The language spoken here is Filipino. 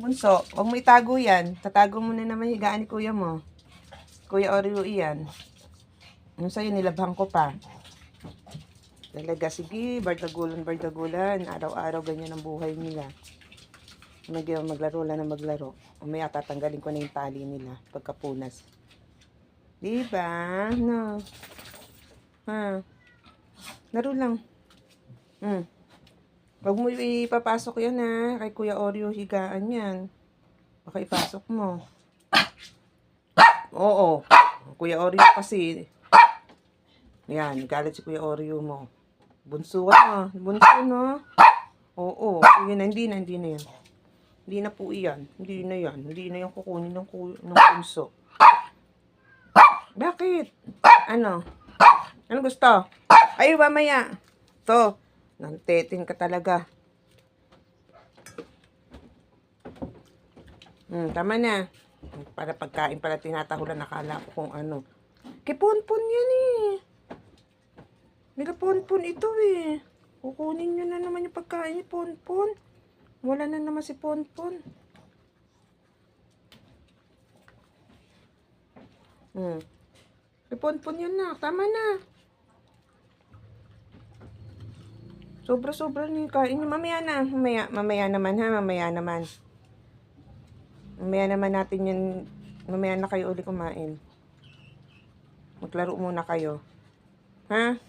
bunso. Huwag mo itago yan. Tatago mo na naman higaan ni kuya mo. Kuya Oreo iyan. Yung sa'yo, nilabhan ko pa. Talaga, sige, bardagulan, bardagulan. Araw-araw ganyan ang buhay nila. Mag maglaro lang na maglaro. Umaya tatanggalin ko na yung tali nila pagkapunas. Di ba? No. Ha? Laro lang. Hmm. Huwag mo ipapasok yan ha. Kay Kuya Oreo higaan yan. Baka ipasok mo. Oo. Kuya Oreo kasi. Yan, galit si Kuya Oreo mo. Bunso ka no? Bunso no? Oo. Yun na, hindi na, hindi na yan. Hindi na po iyan. Hindi na yan. Hindi na yung kukunin ng, ng bunso. Bakit? Ano? Ano gusto? Ay, mamaya. To. Nantetin ka talaga. Hmm, tama na. Para pagkain pala tinatahulan, nakala ko kung ano. Kiponpon yan eh. Nikaponpon ito eh. Kukunin nyo na naman yung pagkain ni Ponpon. Wala na naman si Ponpon. Hmm. Kiponpon yan na. Tama na. Sobra-sobra na yung kain niyo. Mamaya na. Mamaya, mamaya naman ha. Mamaya naman. Mamaya naman natin yun. Mamaya na kayo uli kumain. Maglaro muna kayo. Ha?